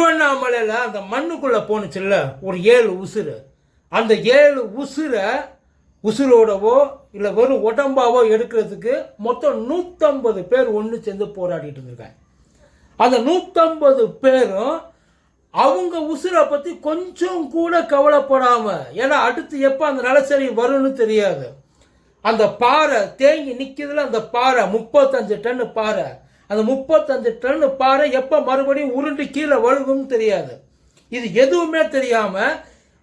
திருவண்ணாமலையில் அந்த மண்ணுக்குள்ளே போணுச்சுல்ல ஒரு ஏழு உசுறு. அந்த ஏழு உசுரை உசுரோடவோ இல்லை வெறும் உடம்பாவோ எடுக்கிறதுக்கு மொத்தம் நூற்றம்பது பேர் ஒன்று சேர்ந்து போராடிட்டு இருந்திருக்காங்க. அந்த நூற்றம்பது பேரும் அவங்க உசுரை பற்றி கொஞ்சம் கூட கவலைப்படாமல் ஏன்னா அடுத்து எப்போ அந்த நிலச்சரி வரும்னு தெரியாது. அந்த பாறை தேங்கி நிற்கிறதுல அந்த பாறை முப்பத்தஞ்சு டன்னு பாறை. அந்த முப்பத்தஞ்சு டன்னு பாறை எப்போ மறுபடியும் உருண்டு கீழே வழுகும்னு தெரியாது. இது எதுவுமே தெரியாமல்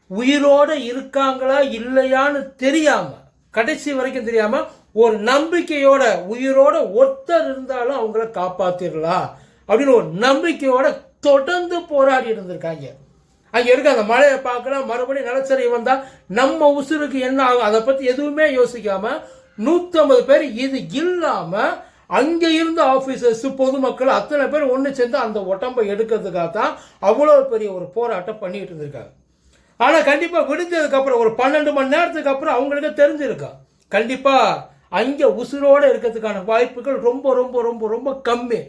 உயிரோடு இருக்காங்களா இல்லையான்னு தெரியாமல் கடைசி வரைக்கும் தெரியாமல் ஒரு நம்பிக்கையோட உயிரோட ஒருத்தர் இருந்தாலும் அவங்கள காப்பாற்றிடலாம் அப்படின்னு ஒரு நம்பிக்கையோட தொடர்ந்து போராடி இருந்திருக்காங்க. அங்கே இருக்க அந்த மழையை பார்க்கலாம் மறுபடியும் நிலச்சரி வந்தால் நம்ம உசுருக்கு என்ன ஆகும்? அதை பற்றி எதுவுமே யோசிக்காமல் நூற்றம்பது பேர் இது இல்லாமல் அங்கே இருந்த ஆஃபீஸர்ஸ் பொதுமக்கள் அத்தனை பேர் ஒன்று சேர்ந்து அந்த உடம்பை எடுக்கிறதுக்காக தான் அவ்வளோ பெரிய ஒரு போராட்டம் பண்ணிட்டு இருந்திருக்காங்க. ஆனால் கண்டிப்பாக விடுஞ்சதுக்கப்புறம் ஒரு பன்னெண்டு மணி நேரத்துக்கு அப்புறம் அவங்களுக்கு தெரிஞ்சிருக்கா. கண்டிப்பாக அங்கே உசுரோடு இருக்கிறதுக்கான வாய்ப்புகள் ரொம்ப ரொம்ப ரொம்ப ரொம்ப கம்மி.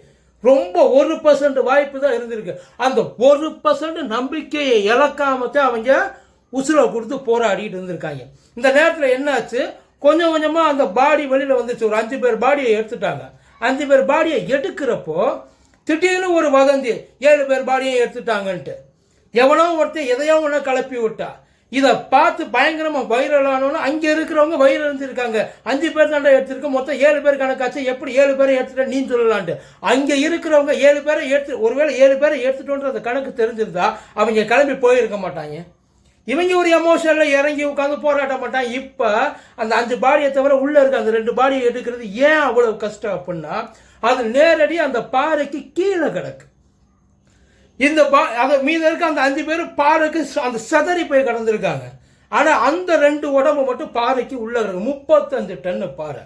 ரொம்ப ஒரு பர்சன்ட் வாய்ப்பு தான் இருந்திருக்கு. அந்த ஒரு பர்சன்ட் நம்பிக்கையை இழக்காமத்தான் அவங்க உசுரை கொடுத்து போராடிட்டு இருந்திருக்காங்க. இந்த நேரத்தில் என்னாச்சு? கொஞ்சம் கொஞ்சமாக அந்த பாடி வெளியில் வந்துச்சு. ஒரு அஞ்சு பேர் பாடியை எடுத்துட்டாங்க. அஞ்சு பேர் பாடியை எடுக்கிறப்போ திடீர்னு ஒரு வதந்தி ஏழு பேர் பாடியை எடுத்துட்டாங்கன்ட்டு. எவனோ ஒருத்தன் எதையோ ஒன்று கிளப்பி விட்டா. இதை பார்த்து பயங்கரமாக வைரலானோன்னு அங்கே இருக்கிறவங்க வைரல் இருந்திருக்காங்க. அஞ்சு பேர் தாண்டா எடுத்திருக்க மொத்தம் ஏழு பேர் கணக்காச்சு. எப்படி ஏழு பேரை எடுத்துட்ட நீ சொல்லலான்ட்டு. அங்கே இருக்கிறவங்க ஏழு பேரை எடுத்து ஒருவேளை ஏழு பேரை எடுத்துட்டோன்ற அந்த கணக்கு தெரிஞ்சிருந்தா அவங்க கிளம்பி போயிருக்க மாட்டாங்க. இவங்க ஒரு எமோஷனில் இறங்கி உட்காந்து போராட்ட மாட்டான் இப்போ அந்த அஞ்சு பாடியை தவிர உள்ளே இருக்க அந்த ரெண்டு பாடியை எடுக்கிறது ஏன் அவ்வளோ கஷ்டம் அப்படின்னா அது நேரடி அந்த பாறைக்கு கீழே கிடக்கு. இந்த பா அதை மீத இருக்க அந்த அஞ்சு பேரும் பாறைக்கு அந்த சதறி போய் கடந்திருக்காங்க. ஆனால் அந்த ரெண்டு உடம்பு மட்டும் பாறைக்கு உள்ளே இருக்கு முப்பத்தஞ்சு டன்னு பாறை.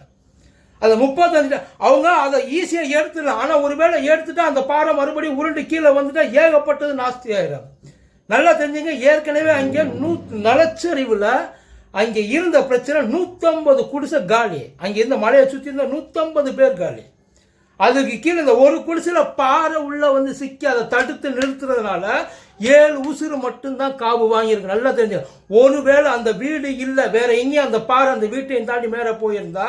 அந்த முப்பத்தஞ்சு டன் அவங்க அதை ஈஸியாக எடுத்துடலாம். ஆனால் ஒருவேளை எடுத்துட்டா அந்த பாறை மறுபடியும் உருண்டு கீழே வந்துட்டா ஏகப்பட்டது நாஸ்தி ஆயிடும் நல்லா தெரிஞ்சுங்க ஏற்கனவே அங்கே நூ நலச்சரிவில் அங்கே இருந்த பிரச்சனை நூற்றம்பது குடிசை காலி. அங்கே இருந்த மலையை சுற்றி இருந்த நூற்றம்பது பேர் காலி. அதுக்கு கீழே இந்த ஒரு குடிசையில் பாறை உள்ளே வந்து சிக்கி அதை தடுத்து நிறுத்துறதுனால ஏழு உசுறு மட்டும்தான் காவு வாங்கியிருக்கு. நல்லா தெரிஞ்சு ஒருவேளை அந்த வீடு இல்லை வேற எங்கேயும் அந்த பாறை அந்த வீட்டையும் தாண்டி மேலே போயிருந்தா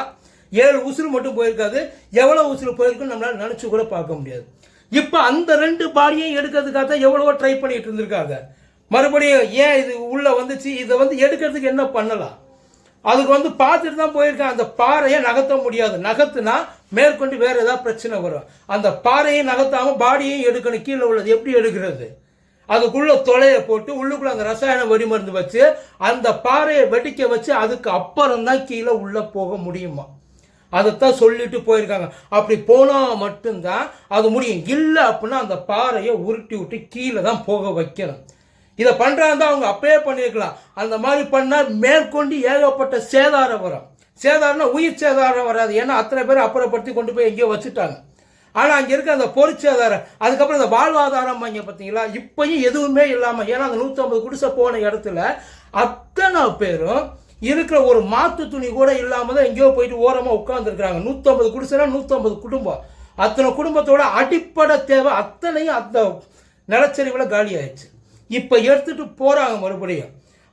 ஏழு உசுறு மட்டும் போயிருக்காது. எவ்வளோ உசுறு போயிருக்குன்னு நம்மளால் நினச்சி கூட பார்க்க முடியாது. இப்போ அந்த ரெண்டு பாடியையும் எடுக்கிறதுக்காக தான் எவ்வளவோ ட்ரை பண்ணிட்டு இருந்திருக்காங்க. மறுபடியும் ஏன் இது உள்ளே வந்துச்சு? இதை வந்து எடுக்கிறதுக்கு என்ன பண்ணலாம்? அதுக்கு வந்து பார்த்துட்டு தான் போயிருக்கேன் அந்த பாறையை நகர்த்த முடியாது. நகர்த்துனா மேற்கொண்டு வேறு ஏதாவது பிரச்சனை வரும். அந்த பாறையை நகர்த்தாமல் பாடியையும் எடுக்கணும். கீழே உள்ளது எப்படி எடுக்கிறது? அதுக்குள்ளே தொலையை போட்டு உள்ளுக்குள்ளே அந்த ரசாயன வெடிமருந்து வச்சு அந்த பாறையை வெடிக்க வச்சு அதுக்கு அப்புறம் தான் கீழே உள்ளே போக முடியுமா? அதைத்தான் சொல்லிட்டு போயிருக்காங்க. அப்படி போனால் மட்டும்தான் அது முடியும். இல்லை அப்படின்னா அந்த பாறையை உருட்டி விட்டு கீழே தான் போக வைக்கணும். இதை பண்ணுறாங்க அவங்க அப்பயே பண்ணியிருக்கலாம். அந்த மாதிரி பண்ணால் மேற்கொண்டு ஏகப்பட்ட சேதாரம் வரும். சேதாரம்னா உயிர் சேதாரம் வராது. ஏன்னா அத்தனை பேர் அப்புறப்படுத்தி கொண்டு போய் எங்கேயோ வச்சுட்டாங்க. ஆனால் அங்கே இருக்க அந்த பொருட்சேதாரம் அதுக்கப்புறம் இந்த வாழ்வாதாரம் வாங்க பார்த்தீங்களா? இப்பயும் எதுவுமே இல்லாமல் ஏன்னா அந்த நூற்றம்பது குடிசை போன இடத்துல அத்தனை பேரும் இருக்கிற ஒரு மாத்து துணி கூட இல்லாமல் தான் எங்கேயோ போயிட்டு ஓரமாக உட்காந்துருக்குறாங்க நூற்றம்பது குடிசைனா நூற்றம்பது குடும்பம். அத்தனை குடும்பத்தோட அடிப்படை தேவை அத்தனையும் அந்த நிலச்சரிவில் காலி ஆயிடுச்சு இப்போ எடுத்துகிட்டு போகிறாங்க மறுபடியும்.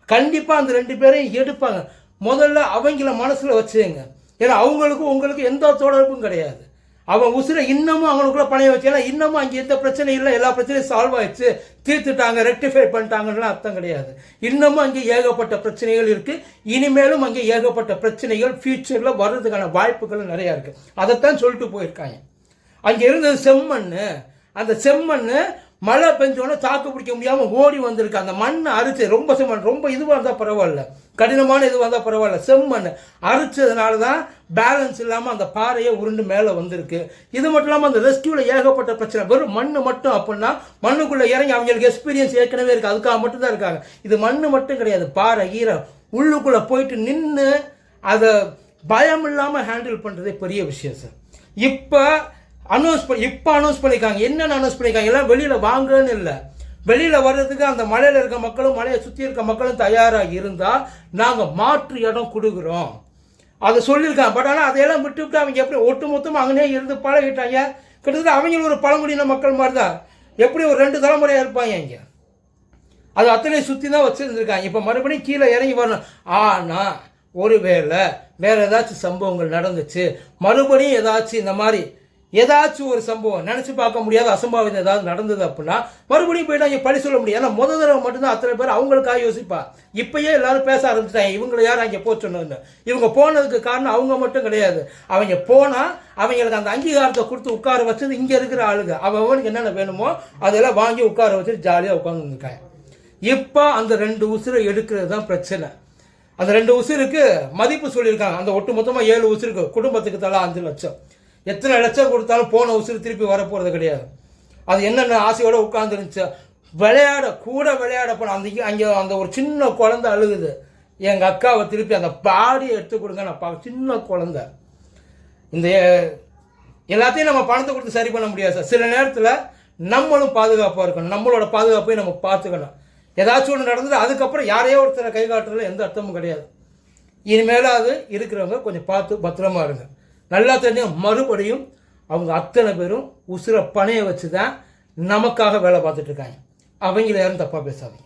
கண்டிப்பாக அந்த ரெண்டு பேரையும் எடுப்பாங்க. முதல்ல அவங்கள மனசில் வச்சுங்க ஏன்னா அவங்களுக்கும் உங்களுக்கு எந்த தொடர்பும் கிடையாது. அவன் உசுரை இன்னமும் அவங்களுக்குள்ள பழைய வச்சு இன்னமும் அங்கே எந்த பிரச்சனையும் இல்லை எல்லா பிரச்சனையும் சால்வ் ஆயிடுச்சு. தீர்த்துட்டாங்க ரெக்டிஃபை பண்ணிட்டாங்கன்னு அர்த்தம் கிடையாது. இன்னமும் அங்கே ஏகப்பட்ட பிரச்சனைகள் இருக்கு. இனிமேலும் அங்கே ஏகப்பட்ட பிரச்சனைகள் ஃபியூச்சரில் வர்றதுக்கான வாய்ப்புகள் நிறையா இருக்கு. அதைத்தான் சொல்லிட்டு போயிருக்காங்க. அங்கே இருந்தது செம்மண் அந்த செம்மண் மழை பெஞ்சோடனே தாக்கு பிடிக்க முடியாமல் ஓடி வந்திருக்கு. அந்த மண்ணை அரிச்சு ரொம்ப செம்மண் ரொம்ப இதுவாக இருந்தால் பரவாயில்ல. கடினமான இதுவாக இருந்தால் பரவாயில்ல. செம்மண் அரிச்சதுனால தான் பேலன்ஸ் இல்லாமல் அந்த பாறையை உருண்டு மேலே வந்திருக்கு. இது மட்டும் இல்லாமல் அந்த ரெஸ்கியூவில் ஏகப்பட்ட பிரச்சனை. வெறும் மண் மட்டும் அப்படின்னா மண்ணுக்குள்ளே இறங்கி அவங்களுக்கு எக்ஸ்பீரியன்ஸ் ஏற்கனவே இருக்குது அதுக்காக மட்டும்தான் இருக்காங்க. இது மண் மட்டும் கிடையாது. பாறை ஈரம் உள்ளுக்குள்ளே போயிட்டு நின்று அதை பயம் இல்லாமல் ஹேண்டில் பண்ணுறதே பெரிய விஷயம் சார் இப்போ அனௌன்ஸ் பண்ணி இப்போ அனௌன்ஸ் பண்ணியிருக்காங்க என்னென்ன அனௌன்ஸ் பண்ணியிருக்காங்க எல்லாம் வெளியில் வாங்கன்னு இல்லை. வெளியில் வர்றதுக்கு அந்த மலையில் இருக்க மக்களும் மலையை சுற்றி இருக்க மக்களும் தயாராக இருந்தால் நாங்கள் மாற்று இடம் கொடுக்குறோம். அதை சொல்லியிருக்காங்க. பட் ஆனால் அதையெல்லாம் விட்டுவிட்டு அவங்க எப்படி ஒட்டு மொத்தமாக அங்கேயே இருந்து பழகிட்டாங்க? கிட்டத்தட்ட அவங்களும் ஒரு பழங்குடியின மக்கள் மாதிரி தான் எப்படி ஒரு ரெண்டு தலைமுறையாக இருப்பாங்க இங்கே? அது அத்தனை சுற்றி தான் வச்சுருந்துருக்காங்க. இப்போ மறுபடியும் கீழே இறங்கி வரணும். ஆனால் ஒருவேளை வேறு ஏதாச்சும் சம்பவங்கள் நடந்துச்சு. மறுபடியும் ஏதாச்சும் இந்த மாதிரி ஏதாச்சும் ஒரு சம்பவம் நினச்சி பார்க்க முடியாத அசம்பாவிதம் ஏதாவது நடந்தது அப்படின்னா மறுபடியும் போயிட்டு அங்கே பழி சொல்ல முடியும் ஏன்னா முத தடவை மட்டும்தான் அத்தனை பேர் அவங்களுக்காக யோசிப்பா. இப்பயே எல்லாரும் பேச ஆரம்பிச்சிட்டாங்க. இவங்களை யார் அங்கே போக சொன்னதுன்னு. இவங்க போனதுக்கு காரணம் அவங்க மட்டும் கிடையாது. அவங்க போனால் அவங்களுக்கு அந்த அங்கீகாரத்தை கொடுத்து உட்கார வச்சது இங்கே இருக்கிற ஆளுங்க. அவனுக்கு என்னென்ன வேணுமோ அதெல்லாம் வாங்கி உட்கார வச்சுட்டு ஜாலியாக உட்காந்துருக்காங்க இப்போ அந்த ரெண்டு உசுரை எடுக்கிறது தான் பிரச்சனை. அந்த ரெண்டு உசுருக்கு மதிப்பு சொல்லியிருக்காங்க. அந்த ஒட்டு மொத்தமாக ஏழு உசுருக்கு. குடும்பத்துக்கு தலா அஞ்சு லட்சம். எத்தனை லட்சம் கொடுத்தாலும் போன உசுறு திருப்பி வரப்போகிறது கிடையாது. அது என்னென்ன ஆசையோடு உட்காந்துருந்துச்சு விளையாட கூட விளையாட போன அந்த அங்கே அந்த ஒரு சின்ன குழந்தை அழுகுது. எங்கள் அக்காவை திருப்பி அந்த பாடியை எடுத்து கொடுங்க நான் பா சின்ன குழந்தை. இந்த எல்லாத்தையும் நம்ம பணத்தை கொடுத்து சரி பண்ண முடியாது சார். சில நேரத்தில் நம்மளும் பாதுகாப்பாக இருக்கணும். நம்மளோட பாதுகாப்பையும் நம்ம பார்த்துக்கணும். ஏதாச்சும் ஒன்று நடந்தது அதுக்கப்புறம் யாரையோ ஒருத்தரை கை காட்டுறதுல எந்த அர்த்தமும் கிடையாது. இனிமேலாவது இருக்கிறவங்க கொஞ்சம் பார்த்து பத்திரமா இருங்க. நல்லா தெரிஞ்ச மறுபடியும் அவங்க அத்தனை பேரும் உசுரை பணைய வச்சு தான் நமக்காக வேலை பார்த்துட்ருக்காங்க அவங்கள யாரும் தப்பாக பேசாதீங்க.